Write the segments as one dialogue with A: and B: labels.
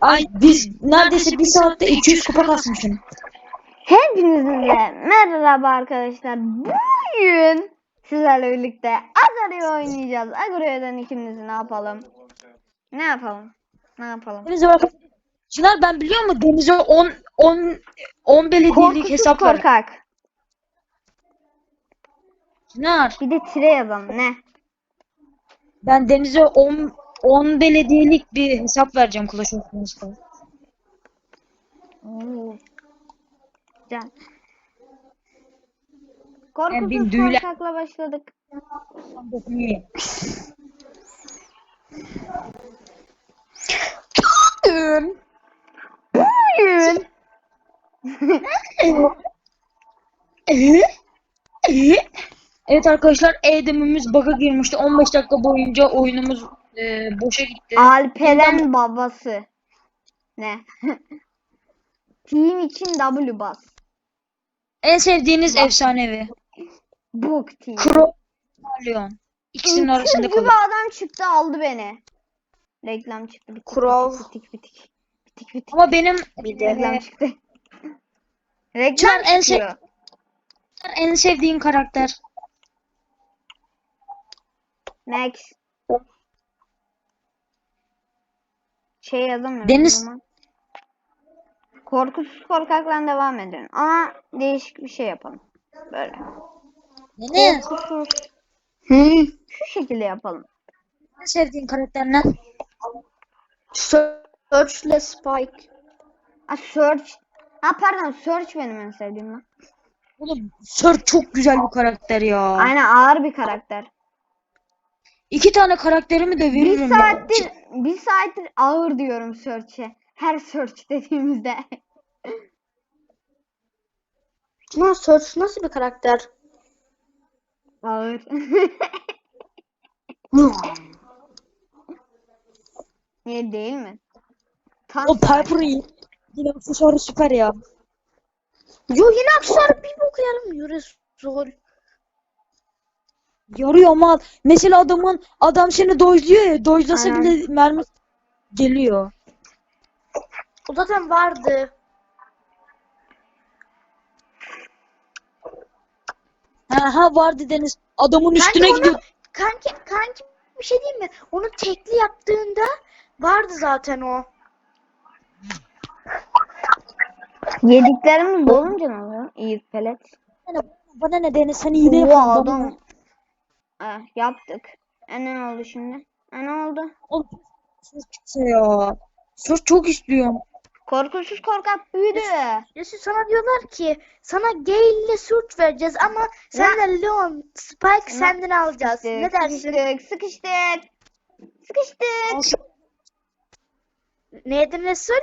A: Ay biz neredeyse bir saatte 200 kupa kasmışım.
B: Hepinize merhaba arkadaşlar. Bugün sizlerle birlikte Agario oynayacağız. Agorio'dan ikimiz ne yapalım? Ne yapalım? Ne yapalım?
A: Denize bak. Çınar ben biliyor musun Deniz'e 10 10 10 belediyelik
B: Korkusuz
A: hesap var.
B: korkak.
A: Çınar
B: Bir de tire yazalım. Ne?
A: ben Deniz'e 10 10 belediyelik bir hesap vereceğim Clash of Clans'ta.
B: Oo. Güzel. Korkusuz
A: düğüle-
B: korkakla başladık.
A: İyi.
B: Bugün
A: Evet arkadaşlar Edem'imiz bug'a girmişti. 15 dakika boyunca oyunumuz e, boşa gitti.
B: Alperen babası. Ne? Team için W bas.
A: En sevdiğiniz efsanevi.
B: Book team.
A: Crow Leon. İkisinin arasında
B: gibi
A: kalıyor.
B: adam çıktı aldı beni. Reklam çıktı. Bitik,
C: Crow.
B: Bitik bitik. Bitik bitik.
A: Ama benim
B: Bir
A: e,
B: reklam çıktı. Reklam
A: en
B: çıkıyor.
A: en sevdiğin karakter.
B: Max. Şey yazamıyorum.
A: Deniz-.
B: Korkusuz korkakla devam edelim. Ama değişik bir şey yapalım. Böyle.
A: Ne?
B: Korkusuz.
C: Hı.
B: Şu şekilde yapalım.
A: En sevdiğin karakter ne?
C: Search'le Spike.
B: Ha Search. Ha pardon Search benim en sevdiğim lan.
A: Oğlum Sir çok güzel bir karakter ya.
B: Aynen ağır bir karakter.
A: İki tane karakterimi de
B: Bir
A: veririm ya.
B: saattir, bir saattir ağır diyorum Search'e. Her Search dediğimizde.
C: Çınar Search nasıl bir karakter?
B: ağır. Niye değil mi? Tam
A: O Piper iyi. Yine aksesuarı süper ya.
C: Yo yine aksesuar bir bok yaramıyor zor.
A: Yarıyor mal. Mesela adamın adam seni dojluyor ya. Dojlasa
B: Aynen.
A: bile mermi geliyor.
C: O zaten vardı.
A: Ha ha vardı Deniz. Adamın üstüne
C: Kanki onu-
A: gidiyor.
C: Kanki, kanki bir şey diyeyim mi? Onu tekli yaptığında vardı zaten o.
B: Yediklerimiz dolunca ne oluyor? İyi pelet.
A: Bana, bana ne Deniz sen iyi de
B: Oo, Eh, yaptık. E ne oldu şimdi? E ne oldu?
A: Oğlum çıksa ya. Sır çok istiyorum.
B: Korkusuz korkak büyüdü.
C: Yusuf sana diyorlar ki sana Gale ile Search vereceğiz ama sen de Leon, Spike senden alacağız. Ne dersin?
B: Sıkıştık, sıkıştık. Sıkıştık.
A: Alsın-
C: Neydi Resul?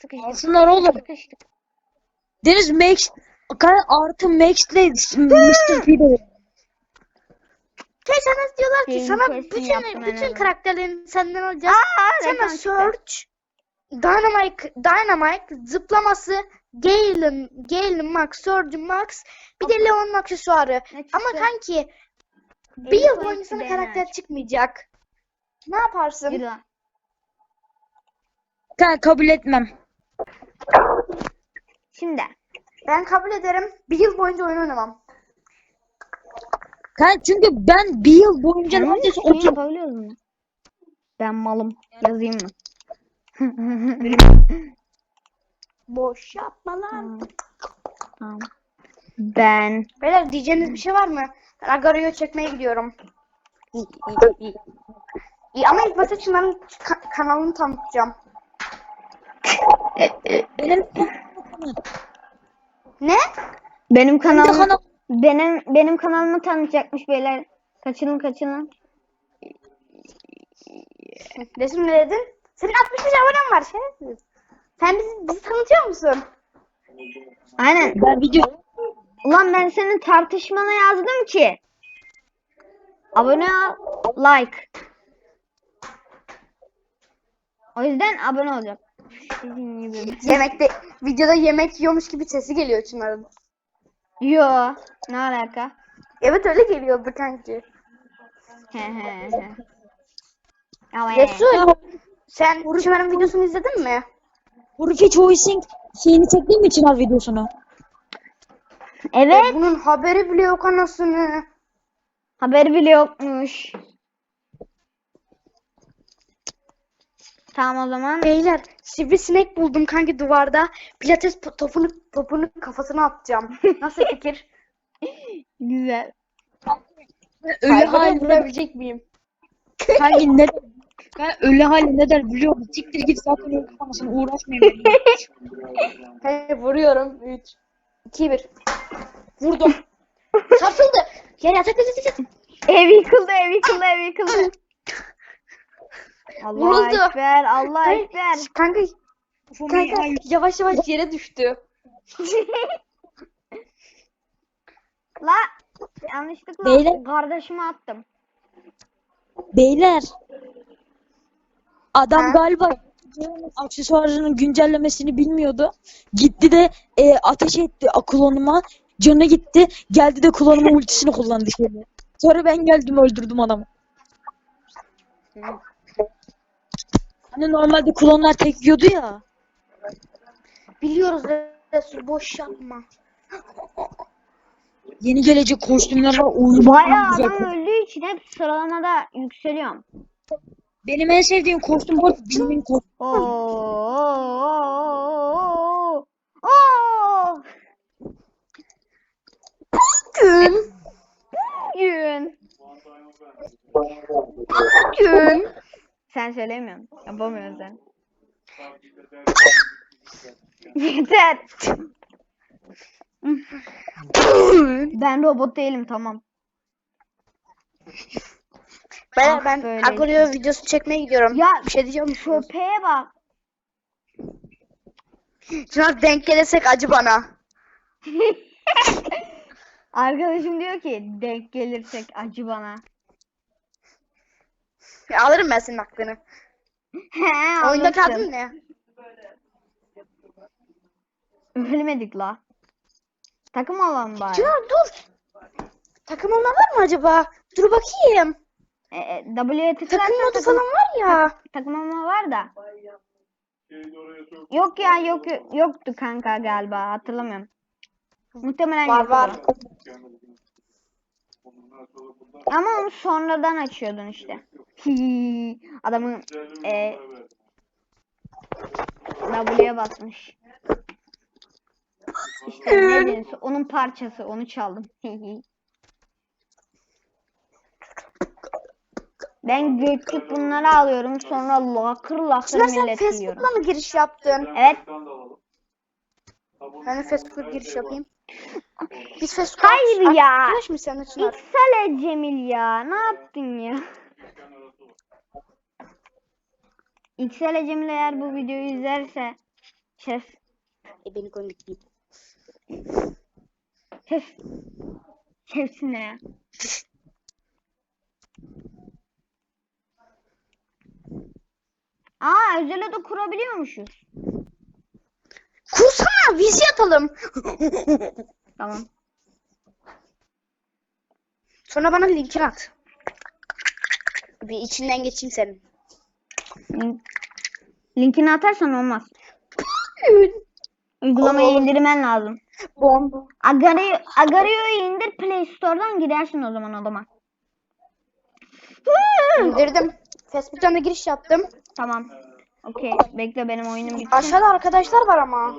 B: Sıkıştık.
A: Alsınlar oğlum.
B: Sıkıştık.
A: Deniz Max Kar artı Max ile Mr. P de
C: Şey sana diyorlar ki
B: Benim
C: sana
B: quest'ini
C: bütün bütün
B: azından.
C: karakterlerini senden alacağız.
B: Aa,
C: Sana
B: çıktı.
C: Search, Dynamite, Dynamite, zıplaması, Gale'ın, Gale'ın Max, Surge'ın Max, bir de Leon'un aksesuarı.
B: Ne çıktı?
C: Ama kanki bir yıl
B: Oyun
C: boyunca sana karakter
B: çıktı.
C: çıkmayacak. Ne yaparsın?
B: Yürü.
A: Kanka kabul etmem.
B: Şimdi.
C: Ben kabul ederim. Bir yıl boyunca oyun oynamam.
A: Kanka çünkü ben bir yıl boyunca
B: Sen
A: neredeyse
B: oyun
A: 30
B: yapabiliyor musun? Ben malım. Yazayım mı?
C: Boş yapma lan.
B: Tamam. Ben
C: Beyler diyeceğiniz bir şey var mı? Ben Agario'yu çekmeye gidiyorum. İyi ama ilk başta Çınar'ın ka- kanalını tanıtacağım.
A: benim
C: Ne?
B: benim
A: kanal
B: kanalım benim benim kanalımı tanıtacakmış beyler. Kaçının kaçının.
C: Resim ne dedin? Senin 65 abonen var şerefsiz. Sen bizi, bizi tanıtıyor musun?
B: Aynen.
A: ben video
B: Ulan ben senin tartışmana yazdım ki. Abone ol, like. O yüzden abone olacak. Sizin gibi.
C: Yemekte, videoda yemek yiyormuş gibi sesi geliyor Çınar'ın.
B: Yo, ne alaka?
C: Evet öyle geliyordu kanki.
B: He he he. Ama
C: Resul, sen Çınar'ın videosunu izledin mi?
A: Hurife Choicing şeyini çektiğim için al videosunu.
B: Evet.
C: Bunun haberi bile yok anasını.
B: Haberi bile yokmuş. Tamam o zaman.
C: Beyler sivrisinek buldum kanki duvarda. Pilates topunu topunu kafasına atacağım. Nasıl fikir?
B: Güzel.
C: Hayvanı
A: halinde
C: vurabilecek miyim?
A: Kanki ne ben öyle hali ne der biliyor musun? Siktir git zaten öyle kafanasını uğraşmayayım.
C: He vuruyorum. 3 2 1. Vurdum. Sarsıldı. Gel yatak yatak yatak.
B: Ev yıkıldı, ev yıkıldı, ev yıkıldı. Allah
C: Vuruldu.
B: ekber, Allah
C: Kanka,
B: ekber.
C: kanka, kanka yavaş yavaş yere düştü.
B: La yanlışlıkla
A: Beyler.
B: kardeşime attım.
A: Beyler. Adam
C: Ha?
A: galiba aksesuarının güncellemesini bilmiyordu. Gitti de e, ateş etti klonuma. Canı gitti. Geldi de klonuma ultisini kullandı şimdi. Sonra ben geldim öldürdüm adamı. Hani normalde klonlar tek yiyordu ya.
C: Biliyoruz Resul boş yapma.
A: Yeni gelecek kostümler var. Oyun
B: Bayağı
A: güzel.
B: adam öldüğü için hep sıralamada yükseliyorum.
A: Benim en sevdiğim kostüm bu arada Jin'in kostümü.
B: Oo. Oo.
C: Gün.
B: Gün.
C: Gün.
B: Sen söylemiyorsun. Yapamıyorsun sen. Yeter. Ben robot değilim tamam.
C: Ben,
B: Ah,
C: ben
B: böyle
C: Agolio videosu çekmeye gidiyorum.
B: Ya
C: bir şey diyeceğim.
B: köpeğe bak.
C: Şuna denk gelirsek acı bana.
B: Arkadaşım diyor ki denk gelirsek acı bana.
C: Ya, alırım ben senin hakkını.
B: He
C: Oyunda
B: alırsın.
C: kaldın ne?
B: Ölmedik la. Takım alalım bari.
C: Çınar dur. Takım olma var mı acaba? Dur bakayım.
B: E, e, W'ye tıklarsan
C: Takım modu
B: takım,
C: falan var ya.
B: takım olma var da. Yok ya yok yok- yoktu kanka galiba hatırlamıyorum. Muhtemelen
C: Var
B: yoktu.
C: var.
B: Ama onu sonradan açıyordun işte. Adamın e, W'ye basmış. İşte ne denirse onun parçası onu çaldım. ben göçük bunları alıyorum sonra lakır lakır
C: Çınar sen
B: millet yiyorum.
C: Facebook'la mı giriş yaptın?
B: Evet.
C: Ben de Facebook'la giriş yapayım. Biz Facebook'ta
B: Hayır ya.
C: arkadaş mı sen Çınar?
B: İksale Cemil ya. Ne yaptın ya? İksale Cemil eğer bu videoyu izlerse şef
C: E beni konuştun.
B: şef şefsin ne ya? Aa özel oda kurabiliyormuşuz.
C: Kursana vizi atalım.
B: Tamam.
C: Sonra bana linkini at. Bir içinden geçeyim senin.
B: Link, linkini atarsan olmaz. Uygulamayı
C: Olur.
B: indirmen lazım.
C: Bom.
B: Agario, Agario'yu indir Play Store'dan girersin o zaman odama.
C: İndirdim. Facebook'tan da giriş yaptım.
B: Tamam. Okey. Bekle benim oyunum bitti.
C: Aşağıda arkadaşlar var ama.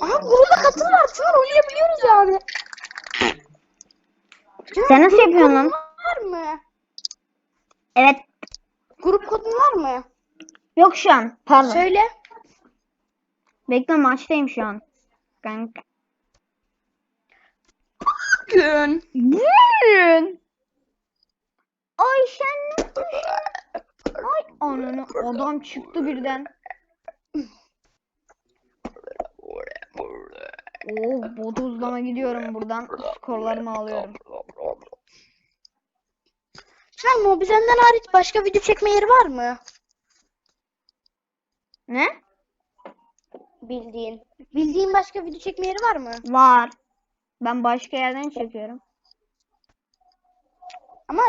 C: Aha gruba katıl var. Çınar oynayabiliyoruz yani.
B: Sen nasıl yapıyorsun lan?
C: Var mı?
B: Evet.
C: Grup kodun var mı?
B: Yok şu an. Pardon.
C: Söyle.
B: Bekle maçtayım şu an. Kanka.
C: Gün.
B: Bugün. Ay sen ne? Ay ananı adam çıktı birden. Oo bodozlama gidiyorum buradan. Skorlarımı alıyorum.
C: Çınar Mobizen'den hariç başka video çekme yeri var mı?
B: Ne?
C: Bildiğin. Bildiğin başka video çekme yeri var mı?
B: Var. Ben başka yerden çekiyorum.
C: Ama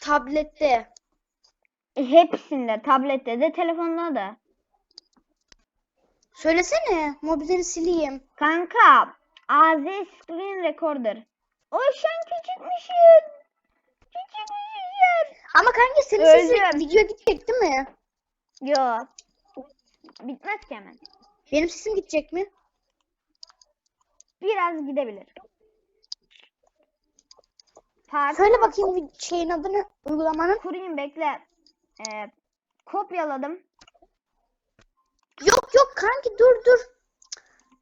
C: tablette.
B: Hepsinde. Tablette de telefonda da.
C: Söylesene. Mobilleri sileyim.
B: Kanka. AZ Screen Recorder. O sen küçükmüşsün. Küçükmüşsün.
C: Ama kanka senin sesin video gidecek değil mi?
B: Yo. Bitmez ki hemen.
C: Benim sesim gidecek mi?
B: Biraz gidebilir. Parti
C: Söyle bakayım şeyin adını uygulamanın.
B: kurayım bekle. Ee, kopyaladım.
C: Yok yok kanki dur dur.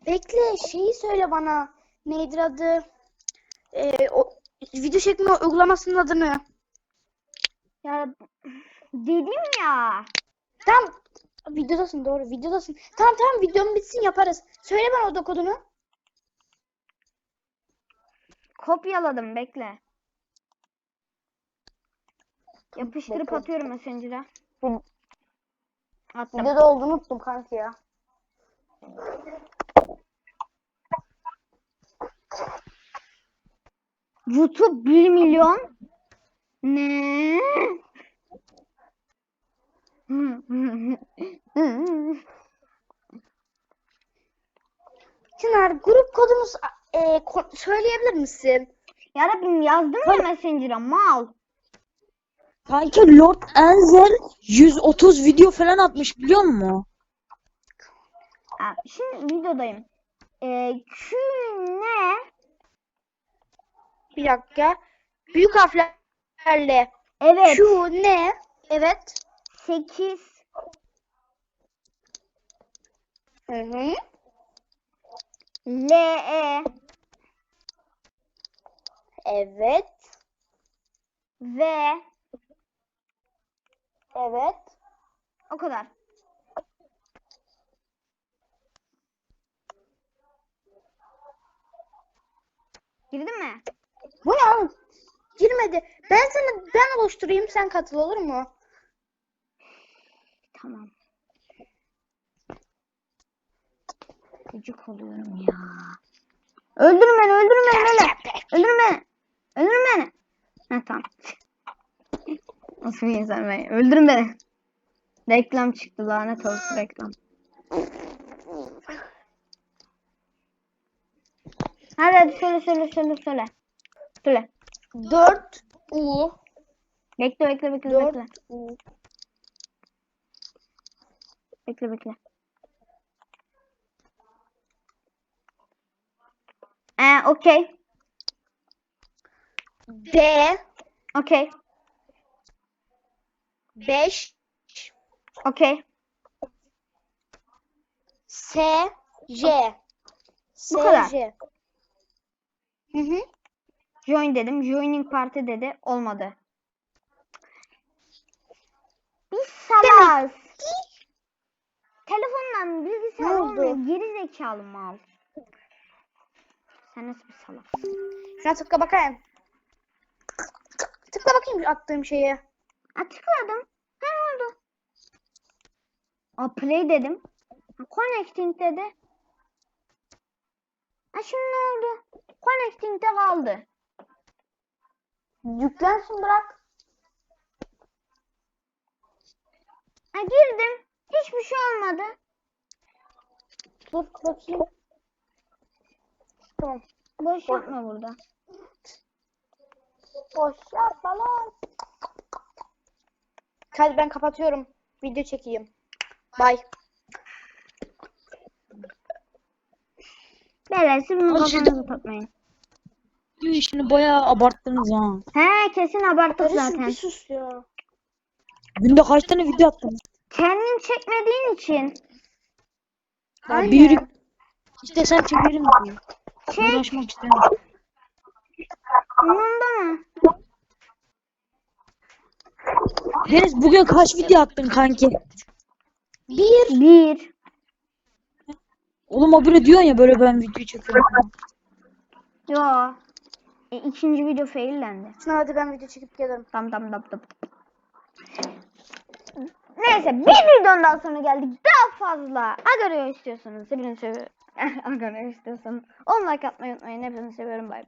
C: Bekle şeyi söyle bana. Nedir adı? Ee, o video çekme uygulamasının adını.
B: Ya dedim ya.
C: Tamam. Videodasın doğru videodasın. Tamam tamam videom bitsin yaparız. Söyle bana oda kodunu.
B: Kopyaladım bekle. Yapıştırıp
C: bekle.
B: atıyorum Messenger'a. Attım.
C: Videoda olduğunu unuttum kanki ya.
B: YouTube 1 milyon. Ne?
C: Çınar grup kodumuz e, ko- söyleyebilir misin?
B: ya Rabbim yazdım ya Messenger'a mal.
A: Kanki Lord Enzel 130 video falan atmış biliyor musun?
B: Şimdi videodayım. Ee, Q ne?
C: Bir dakika. Büyük harflerle
B: Evet.
C: Q ne? Evet.
B: 8
C: Hı hı.
B: L E
C: Evet.
B: V
C: Evet.
B: o kadar. Girdin mi?
C: Bu ne? Girmedi. Ben sana ben oluşturayım sen katıl olur mu?
B: Tamam. Gıcık oluyorum ya. Öldürün beni, öldürün beni. Öldürün beni. Öldürün beni. Ha tamam. Nasıl bir insan ben? Öldürün beni. Reklam çıktı lanet olsun reklam. Hadi hadi söyle söyle söyle söyle. Söyle.
C: 4 U
B: Bekle bekle bekle
C: 4
B: bekle.
C: U
B: Bekle bekle. Ee, okey.
C: D
B: Okey.
C: 5
B: Okey.
C: S J S
B: Bu kadar.
C: J. Hı hı.
B: Join dedim. Joining party dedi. Olmadı. Biz salaz. Telefondan bilgisayar
C: Ne oldu?
B: olmuyor. Geri zekalı mal. Sen nasıl bir salak?
C: Şuna tıkla bakayım. Tıkla bakayım şu attığım şeye.
B: Açıkladım. Ne oldu? A play dedim. Ha, Connecting dedi. Ha şimdi ne oldu? Connecting'de kaldı.
C: Yüklensin bırak.
B: Ha girdim. Hiçbir şey olmadı.
C: Dur bakayım. Tamam.
B: Boş yapma burada.
C: Boş yap falan. Hadi ben kapatıyorum. Video çekeyim. Bye.
B: Böylesi bunu
A: Hadi şimdi-
B: kafanıza takmayın.
A: Bu işini bayağı abarttınız ha.
B: He kesin abarttık
C: Barış'ım
B: zaten.
C: bir sus ya.
A: Günde kaç tane video attınız?
B: Kendin çekmediğin için.
A: Ya
C: Aynen.
A: büyürük. İstesem çekerim diye.
B: Çek.
A: Uğraşmak istemiyorum.
B: Umurumda mı?
A: Deniz bugün kaç video attın kanki?
C: Bir.
B: Bir.
A: Oğlum o biri diyorsun ya böyle ben video çekiyorum.
B: Yo. E, ikinci video faillendi.
C: Şuna hadi ben video çekip gelirim.
B: Tam tam tam tam. Neyse bir videonun daha sonra geldik. Daha fazla Agaro istiyorsanız hepinizi seviyorum. Agaro istiyorsanız 10 like atmayı unutmayın. Hepinizi seviyorum. Bay bay.